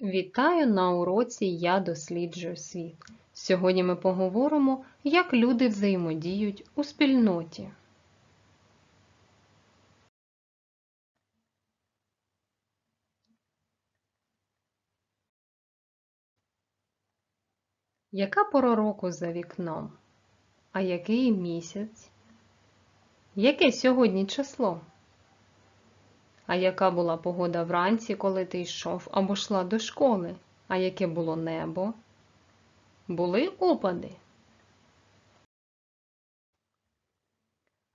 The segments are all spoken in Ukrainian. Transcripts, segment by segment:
Вітаю на уроці Я досліджую світ. Сьогодні ми поговоримо, як люди взаємодіють у спільноті. Яка пора року за вікном? А який місяць? Яке сьогодні число? А яка була погода вранці, коли ти йшов або йшла до школи? А яке було небо? Були опади?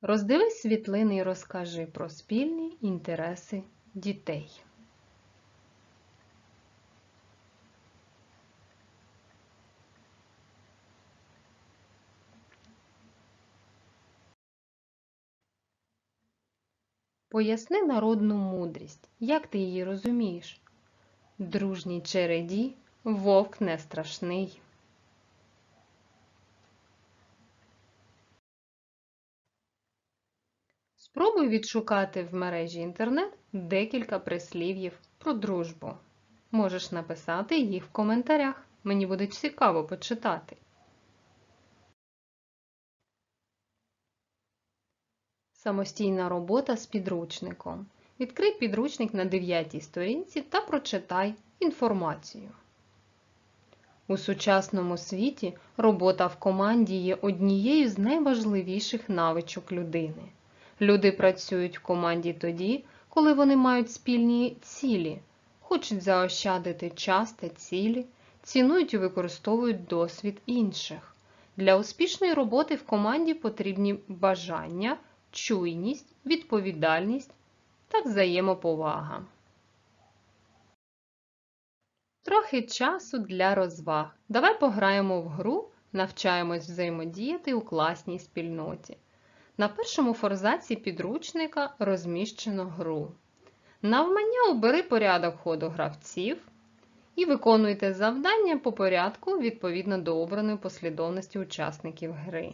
Роздивись світлини і розкажи про спільні інтереси дітей. Поясни народну мудрість, як ти її розумієш? Дружній череді вовк не страшний. Спробуй відшукати в мережі інтернет декілька прислів'їв про дружбу. Можеш написати їх в коментарях. Мені буде цікаво почитати. Самостійна робота з підручником. Відкрий підручник на 9 сторінці та прочитай інформацію. У сучасному світі робота в команді є однією з найважливіших навичок людини. Люди працюють в команді тоді, коли вони мають спільні цілі, хочуть заощадити час та цілі, цінують і використовують досвід інших. Для успішної роботи в команді потрібні бажання чуйність, відповідальність та взаємоповага. Трохи часу для розваг. Давай пограємо в гру, навчаємось взаємодіяти у класній спільноті. На першому форзаці підручника розміщено гру. Навмання обери порядок ходу гравців і виконуйте завдання по порядку відповідно до обраної послідовності учасників гри.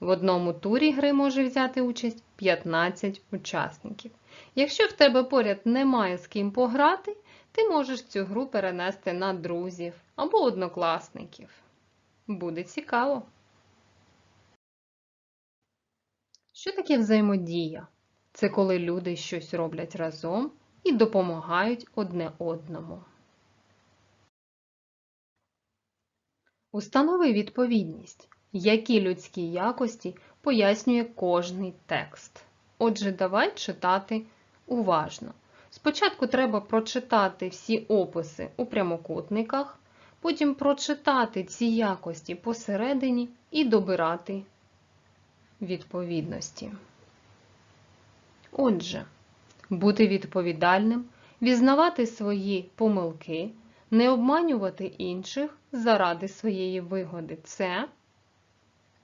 В одному турі гри може взяти участь 15 учасників. Якщо в тебе поряд немає з ким пограти, ти можеш цю гру перенести на друзів або однокласників. Буде цікаво. Що таке взаємодія? Це коли люди щось роблять разом і допомагають одне одному. Установи відповідність які людські якості пояснює кожний текст. Отже, давай читати уважно. Спочатку треба прочитати всі описи у прямокутниках, потім прочитати ці якості посередині і добирати відповідності. Отже, бути відповідальним, візнавати свої помилки, не обманювати інших заради своєї вигоди це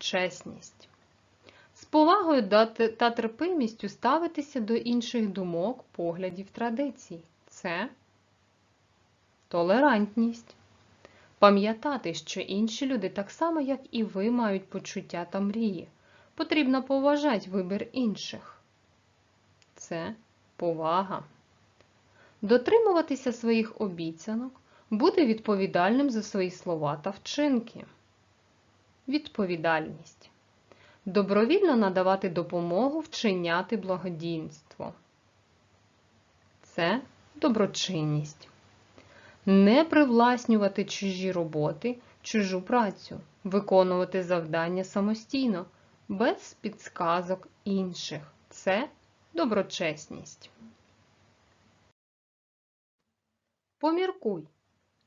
чесність. З повагою та терпимістю ставитися до інших думок, поглядів, традицій. Це толерантність. Пам'ятати, що інші люди, так само, як і ви, мають почуття та мрії. Потрібно поважати вибір інших. Це повага. Дотримуватися своїх обіцянок, бути відповідальним за свої слова та вчинки. Відповідальність. Добровільно надавати допомогу вчиняти благодійство. Це доброчинність. Не привласнювати чужі роботи, чужу працю, виконувати завдання самостійно, без підсказок інших. Це доброчесність. Поміркуй.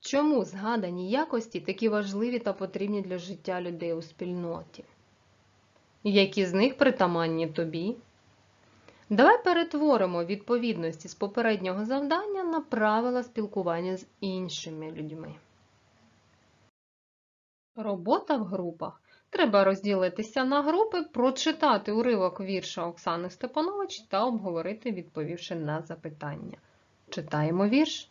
Чому згадані якості такі важливі та потрібні для життя людей у спільноті? Які з них притаманні тобі? Давай перетворимо відповідності з попереднього завдання на правила спілкування з іншими людьми. Робота в групах. Треба розділитися на групи, прочитати уривок вірша Оксани Степанович та обговорити, відповівши на запитання. Читаємо вірш.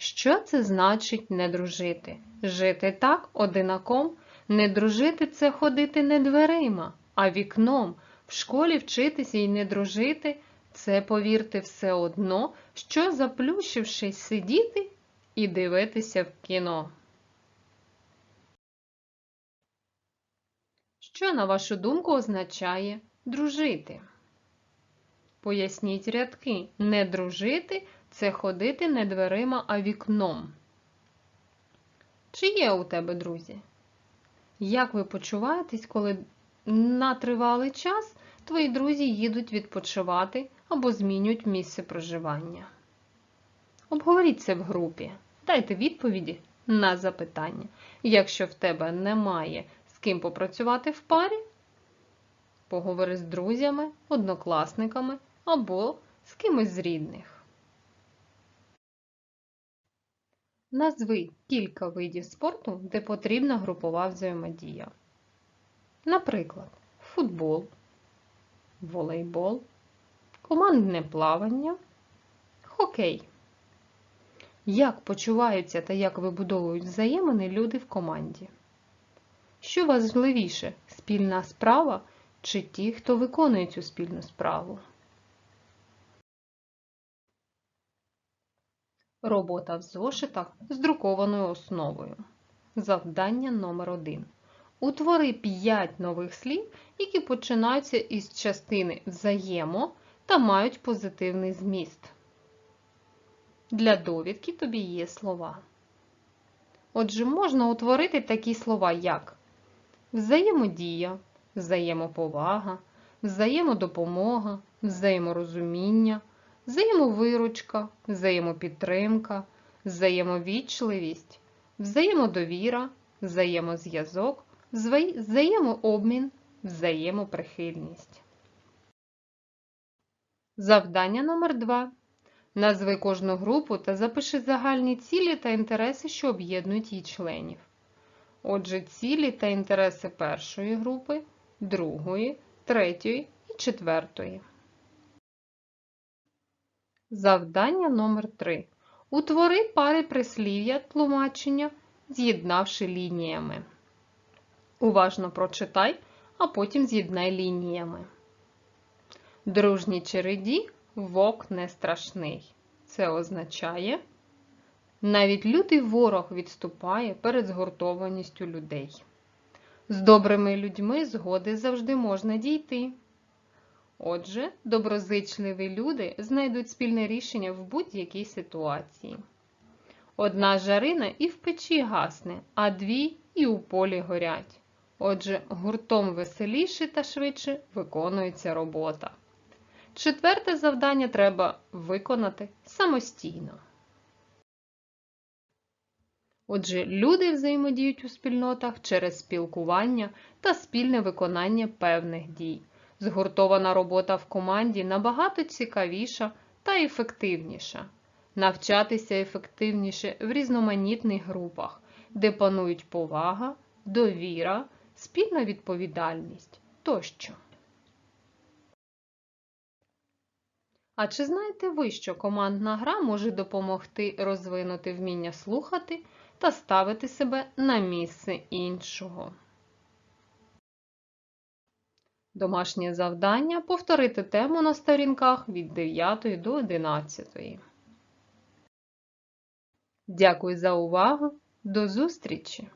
Що це значить не дружити? Жити так одинаком, не дружити це ходити не дверима, а вікном. В школі вчитися і не дружити це, повірте, все одно, що, заплющившись, сидіти і дивитися в кіно. Що, на вашу думку, означає дружити? Поясніть рядки. Не дружити це ходити не дверима, а вікном. Чи є у тебе друзі? Як ви почуваєтесь, коли на тривалий час твої друзі їдуть відпочивати або змінюють місце проживання? Обговоріть це в групі. Дайте відповіді на запитання. Якщо в тебе немає з ким попрацювати в парі, поговори з друзями, однокласниками або з кимось з рідних. Назви кілька видів спорту, де потрібна групова взаємодія. Наприклад, футбол, волейбол, командне плавання, хокей. Як почуваються та як вибудовують взаємини люди в команді? Що важливіше спільна справа чи ті, хто виконує цю спільну справу? Робота в зошитах з друкованою основою. Завдання номер 1 Утвори 5 нових слів, які починаються із частини взаємо та мають позитивний зміст. Для довідки тобі є слова. Отже, можна утворити такі слова, як взаємодія, взаємоповага, взаємодопомога, взаєморозуміння, взаємовиручка, взаємопідтримка, взаємовічливість, взаємодовіра, взаємозв'язок, взаємообмін, взаємоприхильність. Завдання номер 2 Назви кожну групу та запиши загальні цілі та інтереси, що об'єднують її членів. Отже, цілі та інтереси першої групи, другої, третьої і четвертої. Завдання номер 3 Утвори пари прислів'я тлумачення, з'єднавши лініями. Уважно прочитай, а потім з'єднай лініями. Дружній череді вовк не страшний. Це означає, навіть лютий ворог відступає перед згуртованістю людей. З добрими людьми згоди завжди можна дійти. Отже, доброзичливі люди знайдуть спільне рішення в будь-якій ситуації. Одна жарина і в печі гасне, а дві і у полі горять. Отже, гуртом веселіше та швидше виконується робота. Четверте завдання треба виконати самостійно. Отже, люди взаємодіють у спільнотах через спілкування та спільне виконання певних дій. Згуртована робота в команді набагато цікавіша та ефективніша. Навчатися ефективніше в різноманітних групах, де панують повага, довіра, спільна відповідальність тощо. А чи знаєте ви, що командна гра може допомогти розвинути вміння слухати та ставити себе на місце іншого? Домашнє завдання повторити тему на сторінках від 9 до 11. Дякую за увагу. До зустрічі!